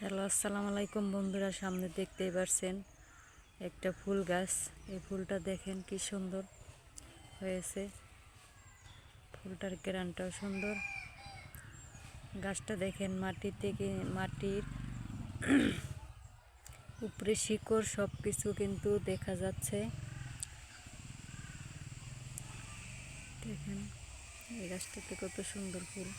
Hello, আসসালামু আলাইকুম বন্ধুরা, সামনে দেখতেই পারছেন একটা ফুল গাছ। এই ফুলটা দেখেন কি সুন্দর হয়েছে। ফুলটার গ্রানটাও সুন্দর। গাছটা দেখেন মাটি থেকে, মাটির উপরে শিকড় সব কিছু কিন্তু দেখা যাচ্ছে। দেখেন এই গাছটাতে কত সুন্দর ফুল।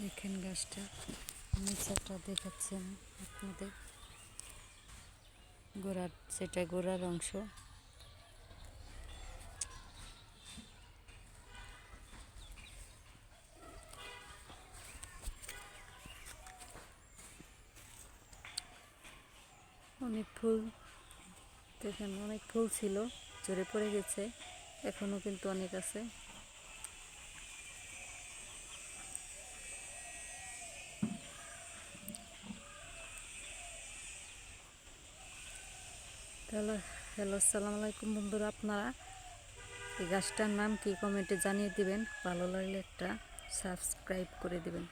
দেখেন গাছটা নিচাটা দেখাচ্ছেন আপনাদের। গোড়ার, সেটা গোড়ার অংশ। অনেক ফুল, দেখেন অনেক ফুল ছিল, ঝরে পড়ে গেছে এখনও কিন্তু অনেক আছে। তাহলে হ্যালো, আসসালামু আলাইকুম বন্ধুরা, আপনারা এই গাছটার নাম কি? কমেন্টে জানিয়ে দিবেন, ভালো লাগলে একটা সাবস্ক্রাইব করে দিবেন।